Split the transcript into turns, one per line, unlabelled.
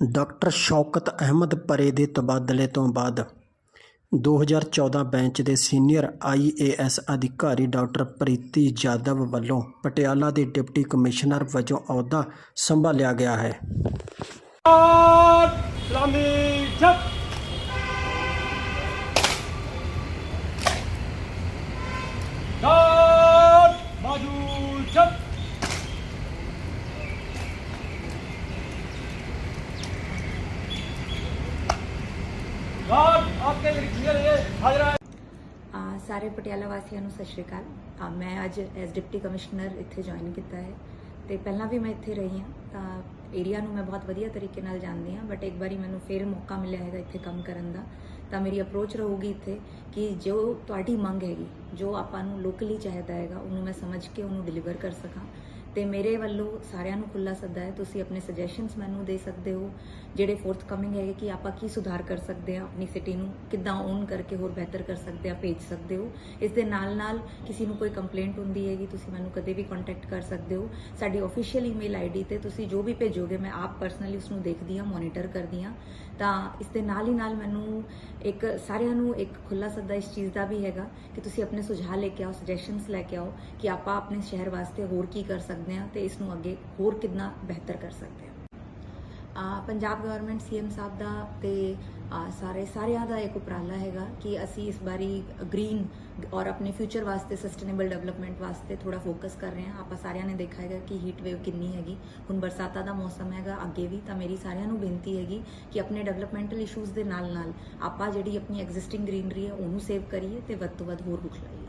Doctor ਸ਼ੌਕਤ ਅਹਿਮਦ ਪਰੇ ਦੇ ਤਬਾਦਲੇ ਤੋਂ ਬਾਅਦ 2014 ਬੈਂਚ ਦੇ ਸੀਨੀਅਰ ਆਈਏਐਸ ਅਧਿਕਾਰੀ ਡਾਕਟਰ ਪ੍ਰੀਤੀ ਜਾਦਵ ਵੱਲੋਂ ਪਟਿਆਲਾ ਦੇ ਡਿਪਟੀ ਕਮਿਸ਼ਨਰ ਵਜੋਂ ਅਹੁਦਾ ਸੰਭਾਲਿਆ ਗਿਆ ਹੈ।
ਆਪਕੇ ਲਈ ਕਲੀਅਰ
ਸਾਰੇ ਪਟਿਆਲਾ ਵਾਸੀਆਂ ਨੂੰ ਸਤਿ ਸ਼੍ਰੀ ਅਕਾਲ। ਮੈਂ ਅੱਜ ਐਸ ਡਿਪਟੀ ਕਮਿਸ਼ਨਰ ਇੱਥੇ ਜੁਆਇਨ ਕੀਤਾ ਹੈ। ਤੇ ਪਹਿਲਾਂ ਵੀ ਮੈਂ ਇੱਥੇ ਰਹੀ ਹਾਂ। ਤਾਂ ਏਰੀਆ ਨੂੰ ਮੈਂ ਬਹੁਤ ਵਧੀਆ ਤਰੀਕੇ ਨਾਲ ਜਾਣਦੀ ਹਾਂ ਬਟ ਇੱਕ ਵਾਰੀ ਮੈਨੂੰ ਫੇਰ ਮੌਕਾ ਮਿਲਿਆ ਹੈਗਾ ਇੱਥੇ ਕੰਮ ਕਰਨ ਦਾ, ਤਾਂ ਮੇਰੀ ਅਪਰੋਚ ਰਹੂਗੀ ਇੱਥੇ ਕਿ ਜੋ ਤੁਹਾਡੀ ਮੰਗ ਹੈਗੀ, ਜੋ ਆਪਾਂ ਨੂੰ ਲੋਕਲੀ ਚਾਹੀਦਾ ਹੈਗਾ, ਉਹਨੂੰ ਮੈਂ ਸਮਝ ਕੇ ਉਹਨੂੰ ਡਿਲੀਵਰ ਕਰ ਸਕਾਂ। ਤੇ ਮੇਰੇ ਵੱਲੋਂ ਸਾਰਿਆਂ ਨੂੰ ਖੁੱਲਾ ਸੱਦਾ ਹੈ, ਤੁਸੀਂ ਆਪਣੇ ਸੁਜੈਸ਼ਨਸ ਮੈਨੂੰ ਦੇ ਸਕਦੇ ਹੋ, ਜਿਹੜੇ ਫੋਰਥ ਕਮਿੰਗ ਹੈਗੇ ਕਿ ਆਪਾਂ ਕੀ ਸੁਧਾਰ ਕਰ ਸਕਦੇ ਹਾਂ, ਆਪਣੀ ਸਿਟੀ ਨੂੰ ਕਿੱਦਾਂ ਓਨ ਕਰਕੇ ਹੋਰ ਬਿਹਤਰ ਕਰ ਸਕਦੇ ਆ ਭੇਜ ਸਕਦੇ ਹੋ। ਇਸ ਦੇ ਨਾਲ ਨਾਲ ਕਿਸੇ ਨੂੰ ਕੋਈ ਕੰਪਲੇਂਟ ਹੁੰਦੀ ਹੈਗੀ, ਤੁਸੀਂ ਮੈਨੂੰ ਕਦੇ ਵੀ ਕੰਟੈਕਟ ਕਰ ਸਕਦੇ ਹੋ। ਸਾਡੀ ਅਫੀਸ਼ੀਅਲ ਈਮੇਲ ਆਈਡੀ ਤੇ ਤੁਸੀਂ ਜੋ ਵੀ ਜੋ ਕਿ ਮੈਂ ਆਪ ਪਰਸਨਲੀ ਉਸ ਨੂੰ ਦੇਖਦੀ ਹਾਂ ਮੋਨੀਟਰ ਕਰਦੀ ਹਾਂ, ਤਾਂ ਇਸ ਦੇ ਨਾਲ ਹੀ ਨਾਲ ਮੈਨੂੰ ਇੱਕ ਸਾਰਿਆਂ ਨੂੰ ਇੱਕ ਖੁੱਲਾ ਸੱਦਾ ਇਸ ਚੀਜ਼ ਦਾ ਵੀ ਹੈਗਾ ਕਿ ਤੁਸੀਂ ਆਪਣੇ ਸੁਝਾਅ ਲੈ ਕੇ ਆਓ ਸੁਜੈਸ਼ਨਸ ਲੈ ਕੇ ਆਓ ਕਿ ਆਪਾਂ ਆਪਣੇ ਸ਼ਹਿਰ ਵਾਸਤੇ ਹੋਰ ਕੀ ਕਰ ਸਕਦੇ ਹਾਂ ਤੇ ਇਸ ਨੂੰ ਅੱਗੇ ਹੋਰ ਕਿੰਨਾ ਬਿਹਤਰ ਕਰ ਸਕਦੇ ਹਾਂ। ਪੰਜਾਬ ਗਵਰਨਮੈਂਟ ਸੀਐਮ ਸਾਹਿਬ ਦਾ ਤੇ ਸਾਰੇ, ਸਾਰਿਆਂ ਦਾ ਇੱਕ ਉਪਰਾਲਾ ਹੈਗਾ ਕਿ ਅਸੀਂ ਇਸ ਵਾਰੀ ਗ੍ਰੀਨ ਔਰ ਆਪਣੇ ਫਿਊਚਰ ਵਾਸਤੇ ਸਸਟੇਨੇਬਲ ਡਿਵੈਲਪਮੈਂਟ ਵਾਸਤੇ ਥੋੜਾ ਫੋਕਸ ਕਰ ਰਹੇ ਹਾਂ। ਆਪਾਂ ਸਾਰਿਆਂ ਨੇ ਦੇਖਿਆ ਹੈਗਾ ਕਿ ਹੀਟ ਵੇਵ ਕਿੰਨੀ ਹੈਗੀ। ਹੁਣ ਬਰਸਾਤਾਂ ਦਾ ਮੌਸਮ ਹੈਗਾ ਅੱਗੇ ਵੀ, ਤਾਂ ਮੇਰੀ ਸਾਰਿਆਂ ਨੂੰ ਬੇਨਤੀ ਹੈਗੀ ਕਿ ਆਪਣੇ ਡਿਵੈਲਪਮੈਂਟਲ ਇਸ਼ੂਜ਼ ਦੇ ਨਾਲ ਨਾਲ ਆਪਾਂ ਜਿਹੜੀ ਆਪਣੀ ਐਗਜ਼ਿਸਟਿੰਗ ਗ੍ਰੀਨਰੀ ਹੈ, ਉਹਨੂੰ ਸੇਵ ਕਰੀਏ ਤੇ ਵੱਧ ਤੋਂ ਵੱਧ ਹੋਰ ਰੁੱਖ ਲਾਈਏ।